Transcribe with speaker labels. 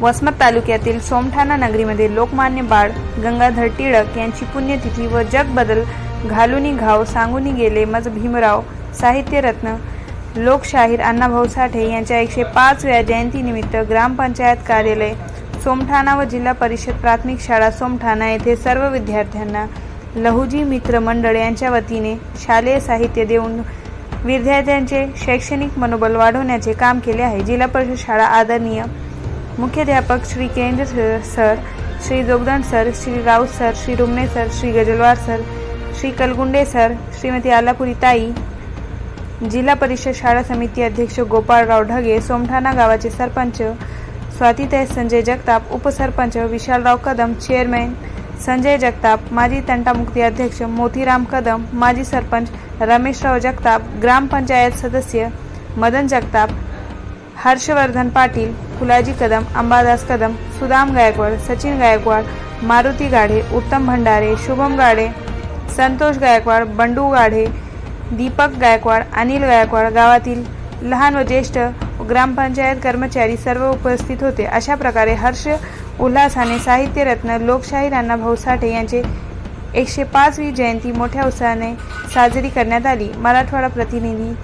Speaker 1: वसमत तालुक्यातील सोमठाणा नगरीमध्ये लोकमान्य बाळ गंगाधर टिळक यांची पुण्यतिथी व जग बदल घालुनी घाव सांगूनी गेले. मज भीमराव साहित्यरत्न लोकशाहीर अण्णाभाऊ साठे यांच्या एकशे पाचव्या जयंतीनिमित्त ग्रामपंचायत कार्यालय सोमठाणा व जिल्हा परिषद प्राथमिक शाळा सोमठाणा येथे सर्व विद्यार्थ्यांना लहुजी मित्र मंडळ यांच्या वतीने शालेय साहित्य देऊन विद्यार्थ्यांचे शैक्षणिक मनोबल वाढवण्याचे काम केले आहे. जिल्हा परिषद शाळा आदरणीय मुख्याध्यापक श्री केंद्र sir Shri Jogdan sir Shri Raut sir Shri Rumane sir Shri Gajalwar sir Shri Kalgunde sir Shrimati Alapuri ताई जिल्हा परिषद शाळा समिती अध्यक्ष गोपाळराव ढगे सोमठाणा गावाचे सरपंच स्वातीताई संजय जगताप उपसरपंच विशालराव कदम चेअरमॅन संजय जगताप माजी तंटामुक्ती अध्यक्ष मोतीराम कदम माजी सरपंच रमेशराव जगताप ग्रामपंचायत सदस्य मदन जगताप हर्षवर्धन पाटील फुलाजी कदम अंबादास कदम सुदाम गायकवाड सचिन गायकवाड मारुती गाढे उत्तम भंडारे शुभम गाडे संतोष गायकवाड बंडू गाढे दीपक गायकवाड अनिल गायकवाड गावातील लहान व ज्येष्ठ ग्रामपंचायत कर्मचारी सर्व उपस्थित होते. अशा प्रकारे हर्ष उल्हासाने साहित्यरत्न लोकशाही राणाभाऊ साठे यांचे एकशे पाचवी जयंती मोठ्या उत्साहाने साजरी करण्यात आली. मराठवाडा प्रतिनिधी